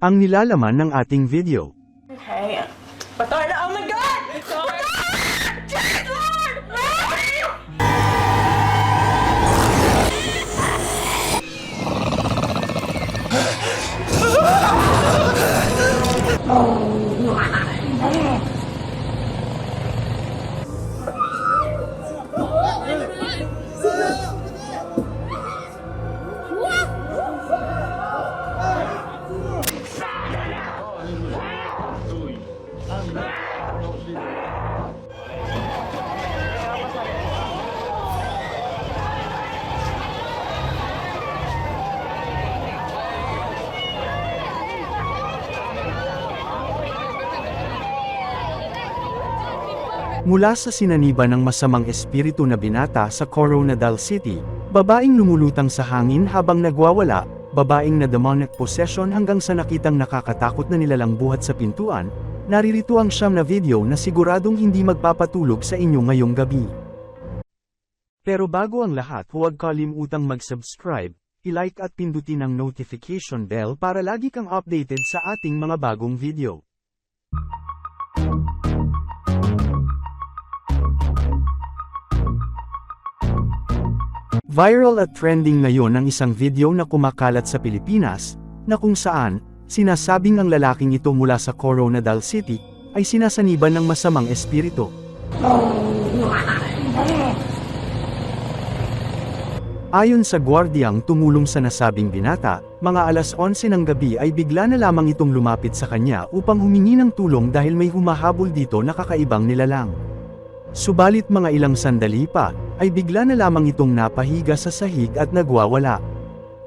Ang nilalaman ng ating video. Okay. Batar na! Oh my God! Batar! Jesus Lord! Mula sa sinaniba ng masamang espiritu na binata sa Coronadal City, babaeng lumulutang sa hangin habang nagwawala, babaeng na demonic possession hanggang sa nakitang nakakatakot na nilalang buhat sa pintuan, naririto ang siyam na video na siguradong hindi magpapatulog sa inyo ngayong gabi. Pero bago ang lahat huwag kalimutang mag-subscribe, i-like at pindutin ang notification bell para lagi kang updated sa ating mga bagong video. Viral at trending ngayon ang isang video na kumakalat sa Pilipinas, na kung saan, sinasabing ang lalaking ito mula sa Coronadal City, ay sinasaniban ng masamang espiritu. Ayon sa gwardiyang tumulong sa nasabing binata, mga alas 11 ng gabi ay bigla na lamang itong lumapit sa kanya upang humingi ng tulong dahil may humahabol dito na kakaibang nilalang. Subalit mga ilang sandali pa, ay bigla na lamang itong napahiga sa sahig at nagwawala.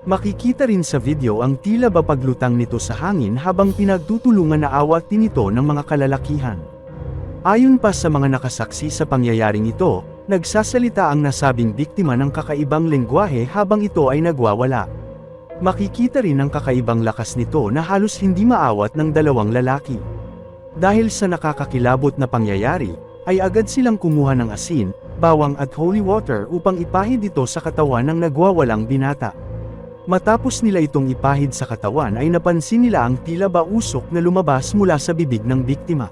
Makikita rin sa video ang tila ba paglutang nito sa hangin habang pinagtutulungan na awatin ito ng mga kalalakihan. Ayon pa sa mga nakasaksi sa pangyayaring ito, nagsasalita ang nasabing biktima ng kakaibang lengguwahe habang ito ay nagwawala. Makikita rin ang kakaibang lakas nito na halos hindi maawat ng dalawang lalaki. Dahil sa nakakakilabot na pangyayari, ay agad silang kumuha ng asin, bawang at holy water upang ipahid ito sa katawan ng nagwawalang binata. Matapos nila itong ipahid sa katawan ay napansin nila ang tila ba usok na lumabas mula sa bibig ng biktima.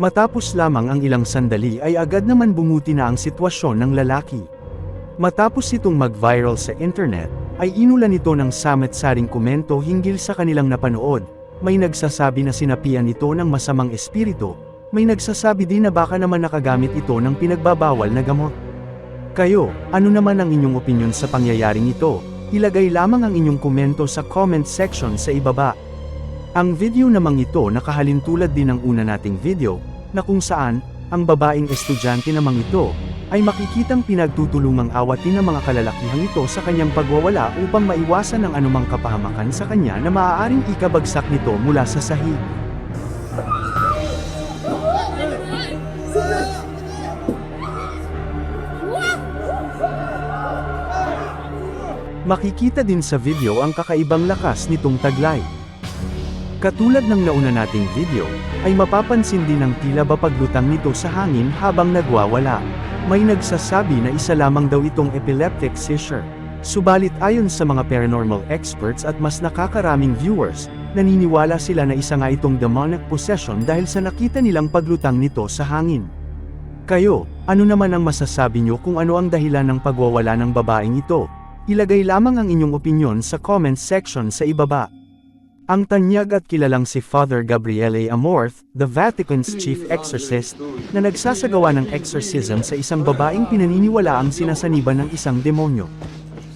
Matapos lamang ang ilang sandali ay agad naman bumuti na ang sitwasyon ng lalaki. Matapos itong mag-viral sa internet, ay inulan ito ng samet-saring komento hinggil sa kanilang napanood, may nagsasabi na sinapian ito ng masamang espiritu, may nagsasabi din na baka naman nakagamit ito ng pinagbabawal na gamot. Kayo, ano naman ang inyong opinion sa pangyayaring ito? Ilagay lamang ang inyong komento sa comment section sa ibaba. Ang video namang ito nakahalin tulad din ng una nating video, na kung saan, ang babaeng estudyante namang ito, ay makikitang pinagtutulungang awatin ng mga kalalakihang ito sa kanyang pagwawala upang maiwasan ang anumang kapahamakan sa kanya na maaaring ikabagsak nito mula sa sahig. Makikita din sa video ang kakaibang lakas nitong taglay. Katulad ng nauna nating video, ay mapapansin din ang tila ba paglutang nito sa hangin habang nagwawala. May nagsasabi na isa lamang daw itong epileptic seizure. Subalit ayon sa mga paranormal experts at mas nakakaraming viewers, naniniwala sila na isa nga itong demonic possession dahil sa nakita nilang paglutang nito sa hangin. Kayo, ano naman ang masasabi nyo kung ano ang dahilan ng pagwawala ng babaeng ito? Ilagay lamang ang inyong opinion sa comment section sa ibaba. Ang tanyag at kilalang si Father Gabriele Amorth, the Vatican's chief exorcist, na nagsasagawa ng exorcism sa isang babaeng pinaniniwala ang sinasaniban ng isang demonyo.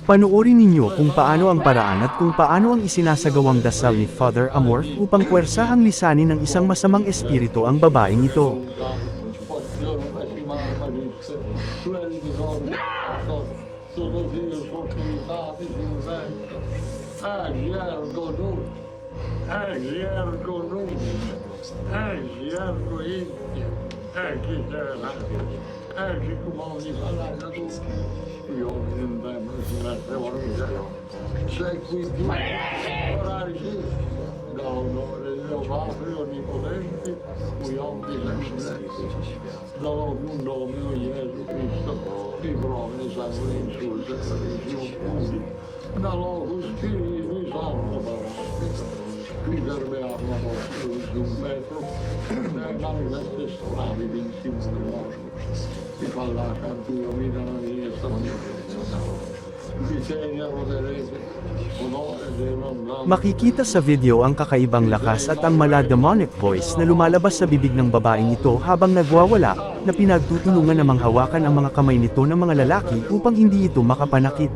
Panuorin ninyo kung paano ang paraan at kung paano ang isinasagawang dasal ni Father Amorth upang puwersahang lisanin ng isang masamang espiritu ang babaeng ito. her yer dolu, her yer ruindi, erkek evler, erkek malifelerle dolu. Yok bizim de müslümanlar var bize. Çekmiş, var erkek. Galore, Vafrio, Nicoletti, uyan dilemişler. Dall'un nome o Gesù Cristo, i proveni sanno insulti, dall'Augustini sanno, mette strani di insieme di falla cantura, mi danno di Disegnano vedrete, onore devono Makikita sa video ang kakaibang lakas at ang mala demonic voice na lumalabas sa bibig ng babaeng ito habang nagwawala, na pinagtutulungan namang hawakan ang mga kamay nito ng mga lalaki upang hindi ito makapanakit.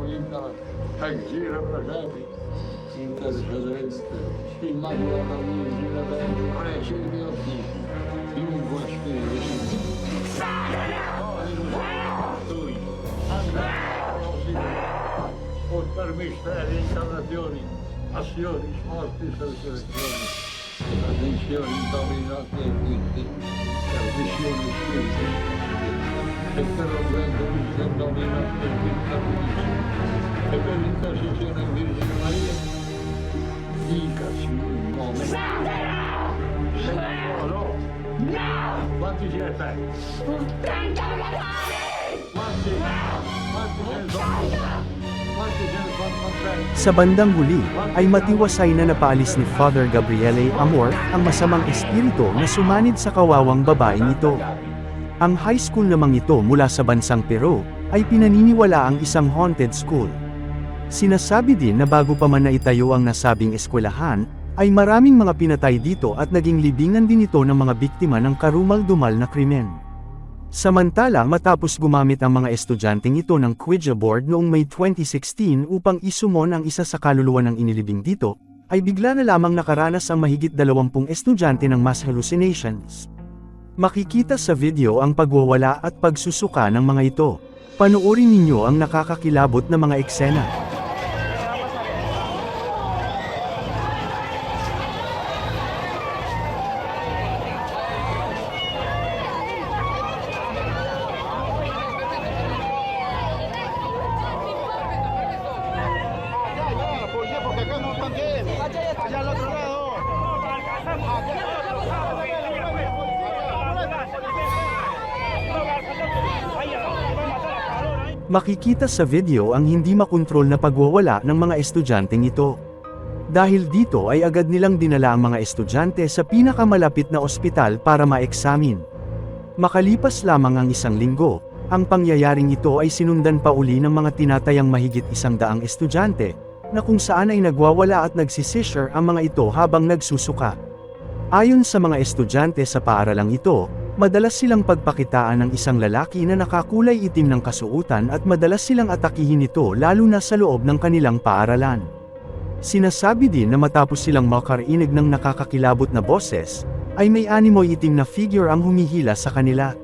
filmar bu adamın yüzüne de buraya misteri installazioni, azioni, morti, selezioni, tradizioni dominate e quindi, tradizioni spinte, e interrompendo il dominante e quindi, e per nome. No! No! Quanti ce ne sono con te? Sa bandang huli, ay matiwasay na napaalis ni Father Gabriele Amor ang masamang espiritu na sumanid sa kawawang babaeng ito. Ang high school namang ito mula sa bansang Peru, ay pinaniniwala ang isang haunted school. Sinasabi din na bago pa man naitayo ang nasabing eskwelahan, ay maraming mga pinatay dito at naging libingan din ito ng mga biktima ng karumal-dumal na krimen. Samantala matapos gumamit ang mga estudyanteng ito ng Ouija board noong May 2016 upang isumon ang isa sa kaluluwa ng inilibing dito, ay bigla na lamang nakaranas ang mahigit 20 estudyante ng mass hallucinations. Makikita sa video ang pagwawala at pagsusuka ng mga ito. Panoorin ninyo ang nakakakilabot na mga eksena. Makikita sa video ang hindi makontrol na pagwawala ng mga estudyanteng ito. Dahil dito ay agad nilang dinala ang mga estudyante sa pinakamalapit na ospital para maeksamin. Makalipas lamang ang isang linggo, ang pangyayaring ito ay sinundan pa uli ng mga tinatayang mahigit isang daang estudyante, na kung saan ay nagwawala at nagsisisure ang mga ito habang nagsusuka. Ayon sa mga estudyante sa paaralang ito, madalas silang pagpakitaan ng isang lalaki na nakakulay itim ng kasuutan at madalas silang atakihin ito lalo na sa loob ng kanilang paaralan. Sinasabi din na matapos silang makarinig ng nakakakilabot na boses, ay may animoy itim na figure ang humihila sa kanila.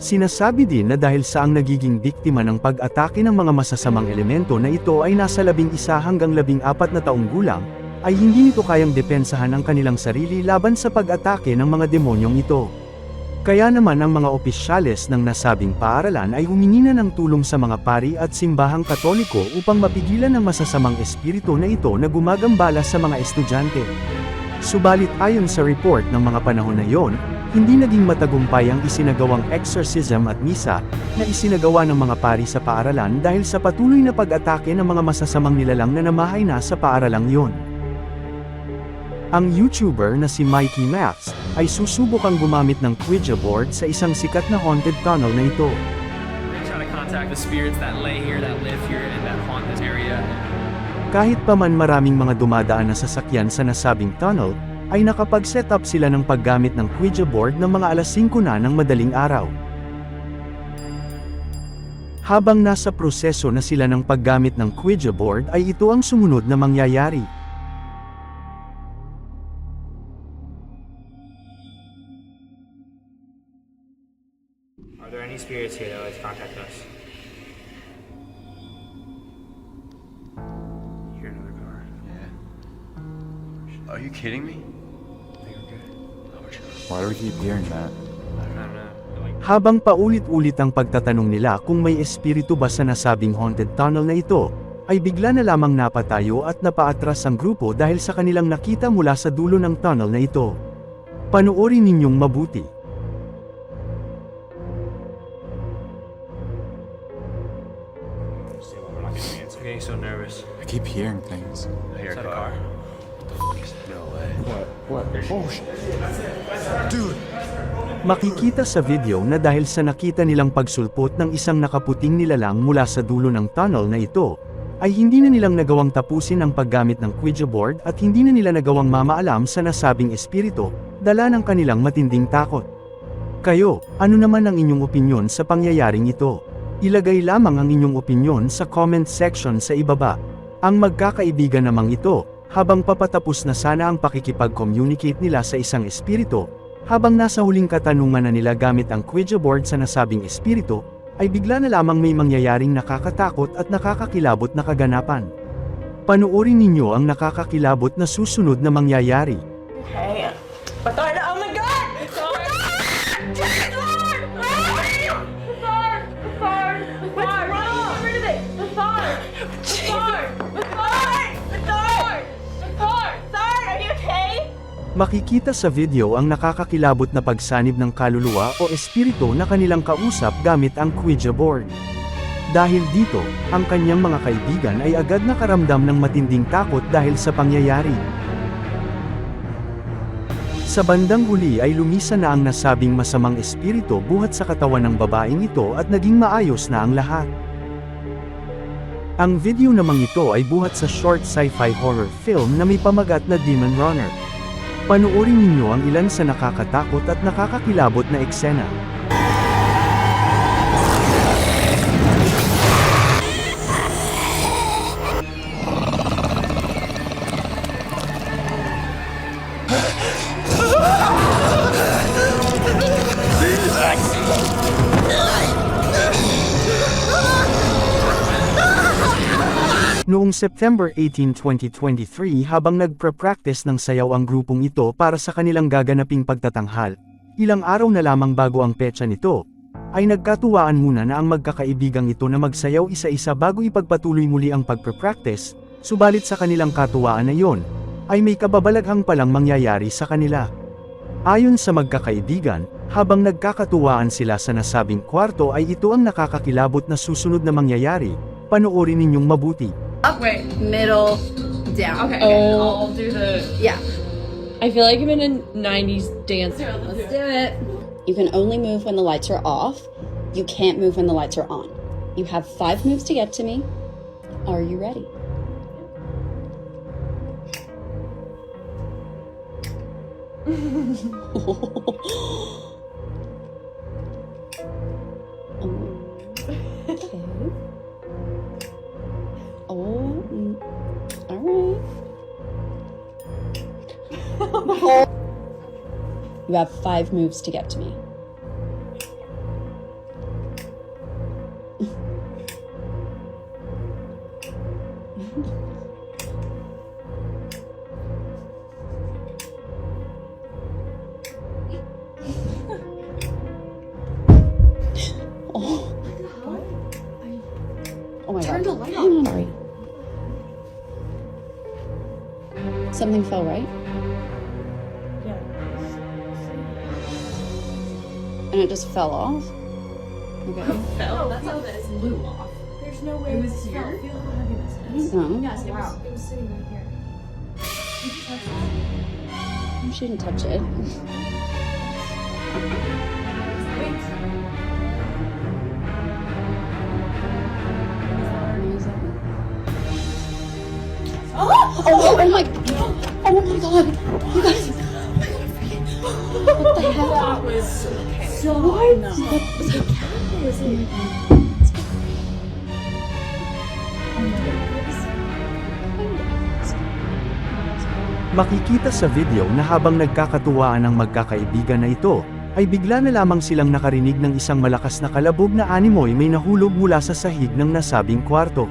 Sinasabi din na dahil sa ang nagiging biktima ng pag-atake ng mga masasamang elemento na ito ay nasa labing isa hanggang labing apat na taong gulang, ay hindi nito kayang depensahan ang kanilang sarili laban sa pag-atake ng mga demonyong ito. Kaya naman ang mga opisyales ng nasabing paaralan ay humingi na ng tulong sa mga pari at simbahang katoliko upang mapigilan ang masasamang espiritu na ito na gumagambala sa mga estudyante. Subalit ayon sa report ng mga panahon na iyon, hindi naging matagumpay ang isinagawang exorcism at misa na isinagawa ng mga pari sa paaralan dahil sa patuloy na pag-atake ng mga masasamang nilalang na namahay na sa paaralang iyon. Ang YouTuber na si Mikey Max ay susubukang gumamit ng Ouija board sa isang sikat na haunted tunnel na ito. Kahit pa man maraming mga dumadaan na sasakyan sa nasabing tunnel, ay nakapag-set up sila ng paggamit ng Ouija board ng mga alas 5 na ng madaling araw. Habang nasa proseso na sila ng paggamit ng Ouija board ay ito ang sumunod na mangyayari. Spirits here to contact us? Hear another car. Are you kidding me? I think we're good. Why do we keep hearing that? Habang paulit-ulit ang pagtatanong nila kung may espiritu ba sa nasabing haunted tunnel na ito, ay bigla na lamang napatayo at napaatras ang grupo dahil sa kanilang nakita mula sa dulo ng tunnel na ito. Panoorin ninyong mabuti. Keep hearing things. I hear a car. car? No way. What? Oh, shit. Dude. Makikita sa video na dahil sa nakita nilang pagsulpot ng isang nakaputing nilalang mula sa dulo ng tunnel na ito, ay hindi na nilang nagawang tapusin ang paggamit ng Ouija board at hindi na nila nagawang mamaalam sa nasabing espiritu, dala ng kanilang matinding takot. Kayo, ano naman ang inyong opinyon sa pangyayaring ito? Ilagay lamang ang inyong opinyon sa comment section sa ibaba. Ang magkakaibigan namang ito, habang papatapos na sana ang pakikipag-communicate nila sa isang espiritu, habang nasa huling katanungan na nila gamit ang Ouija board sa nasabing espiritu, ay bigla na lamang may mangyayaring nakakatakot at nakakakilabot na kaganapan. Panuorin ninyo ang nakakakilabot na susunod na mangyayari. Okay. Makikita sa video ang nakakakilabot na pagsanib ng kaluluwa o espiritu na kanilang kausap gamit ang Ouija board. Dahil dito, ang kanyang mga kaibigan ay agad nakaramdam ng matinding takot dahil sa pangyayari. Sa bandang huli ay lumisa na ang nasabing masamang espiritu buhat sa katawan ng babaeng ito at naging maayos na ang lahat. Ang video namang ito ay buhat sa short sci-fi horror film na may pamagat na Demon Runner. Panuorin ninyo ang ilan sa nakakatakot at nakakakilabot na eksena. September 18, 2023 habang nagpre-practice ng sayaw ang grupong ito para sa kanilang gaganaping pagtatanghal, ilang araw na lamang bago ang petsa nito, ay nagkatuwaan muna na ang magkakaibigang ito na magsayaw isa-isa bago ipagpatuloy muli ang pagpre-practice, subalit sa kanilang katuwaan na yon, ay may kababalaghang palang mangyayari sa kanila. Ayon sa magkakaibigan, habang nagkakatuwaan sila sa nasabing kwarto ay ito ang nakakakilabot na susunod na mangyayari, panoorin ninyong mabuti. Up, Wait. middle, down. Okay, okay. Oh. I'll do the. Yeah. I feel like I'm in a 90s dance. Let's do it. You can only move when the lights are off. You can't move when the lights are on. You have five moves to get to me. Are you ready? You have five moves to get to me. oh. Oh my god. I'm sorry. Something fell, right? It just fell off? Okay. Oh, that's how this blew off. There's no way it was here. Feel how heavy this is. don't know. Yes, it was, it was sitting right here. You just touched it. You shouldn't touch it. Wait. What is that? Oh, oh, oh my Oh my god! You guys oh What the hell? That was so What? no. What was that? was it? Makikita sa video na habang nagkakatuwaan ang magkakaibigan na ito, ay bigla na lamang silang nakarinig ng isang malakas na kalabog na animoy may nahulog mula sa sahig ng nasabing kwarto.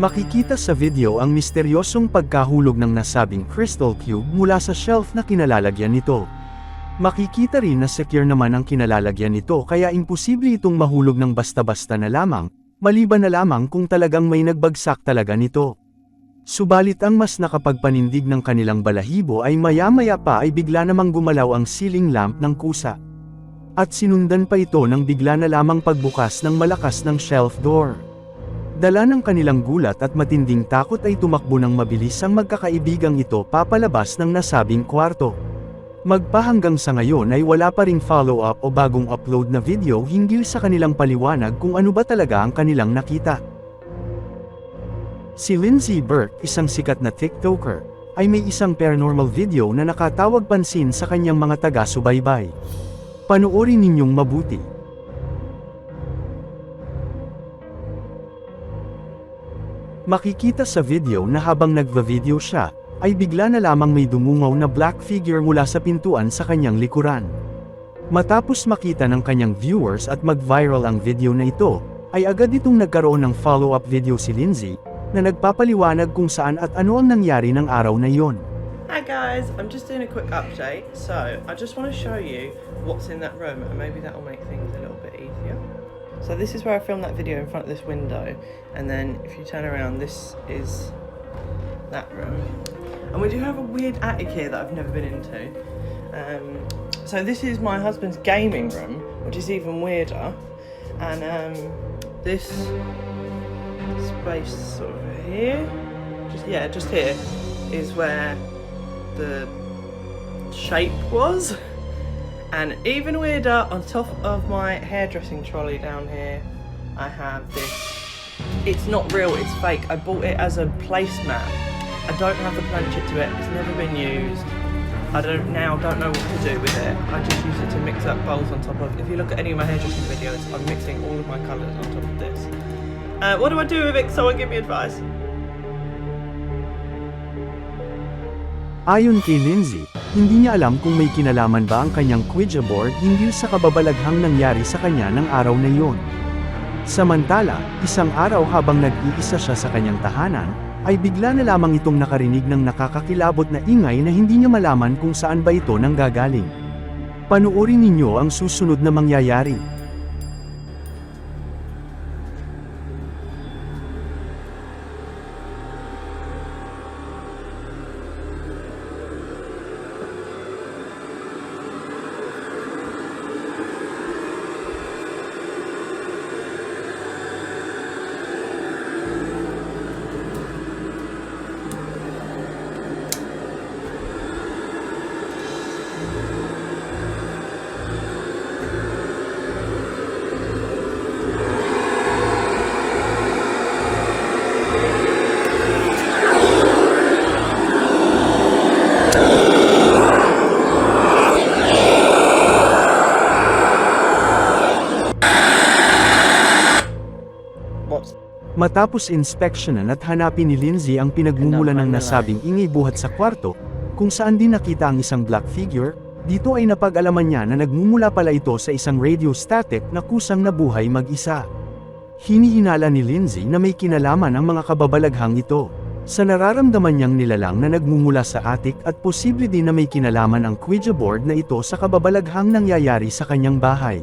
Makikita sa video ang misteryosong pagkahulog ng nasabing crystal cube mula sa shelf na kinalalagyan nito. Makikita rin na secure naman ang kinalalagyan nito kaya imposible itong mahulog ng basta-basta na lamang, maliban na lamang kung talagang may nagbagsak talaga nito. Subalit ang mas nakapagpanindig ng kanilang balahibo ay maya-maya pa ay bigla namang gumalaw ang ceiling lamp ng kusa. At sinundan pa ito ng bigla na lamang pagbukas ng malakas ng shelf door. Dala ng kanilang gulat at matinding takot ay tumakbo ng mabilis ang magkakaibigang ito papalabas ng nasabing kwarto. Magpahanggang sa ngayon ay wala pa ring follow-up o bagong upload na video hinggil sa kanilang paliwanag kung ano ba talaga ang kanilang nakita. Si Lindsay Burke, isang sikat na TikToker, ay may isang paranormal video na nakatawag pansin sa kanyang mga taga-subaybay. Panoorin ninyong mabuti. Makikita sa video na habang nagva-video siya, ay bigla na lamang may dumungaw na black figure mula sa pintuan sa kanyang likuran. Matapos makita ng kanyang viewers at mag-viral ang video na ito, ay agad itong nagkaroon ng follow-up video si Lindsay, na nagpapaliwanag kung saan at ano ang nangyari ng araw na iyon. Hi guys, I'm just doing a quick update. So, I just want to show you what's in that room and maybe that will make things a little bit easier. So this is where I filmed that video in front of this window and then if you turn around this is that room. And we do have a weird attic here that I've never been into. Um, so this is my husband's gaming room, which is even weirder. And um, this space sort of here, just yeah, just here is where the shape was. And even weirder, on top of my hairdressing trolley down here, I have this. It's not real, it's fake. I bought it as a placemat. I don't have the planchet to it, it's never been used. I don't now don't know what to do with it. I just use it to mix up bowls on top of. If you look at any of my hairdressing videos, I'm mixing all of my colours on top of this. Uh, what do I do with it? Someone give me advice. Ayon kay Lindsay, hindi niya alam kung may kinalaman ba ang kanyang Ouija board hinggil sa kababalaghang nangyari sa kanya ng araw na iyon. Samantala, isang araw habang nag-iisa siya sa kanyang tahanan, ay bigla na lamang itong nakarinig ng nakakakilabot na ingay na hindi niya malaman kung saan ba ito nanggagaling. Panuorin ninyo ang susunod na mangyayari. Matapos inspeksyonan at hanapin ni Lindsay ang pinagmumula ng nasabing ingay buhat sa kwarto, kung saan din nakita ang isang black figure, dito ay napag-alaman niya na nagmumula pala ito sa isang radio static na kusang nabuhay mag-isa. Hinihinala ni Lindsay na may kinalaman ang mga kababalaghang ito. Sa nararamdaman niyang nilalang na nagmumula sa attic at posible din na may kinalaman ang Ouija board na ito sa kababalaghang nangyayari sa kanyang bahay.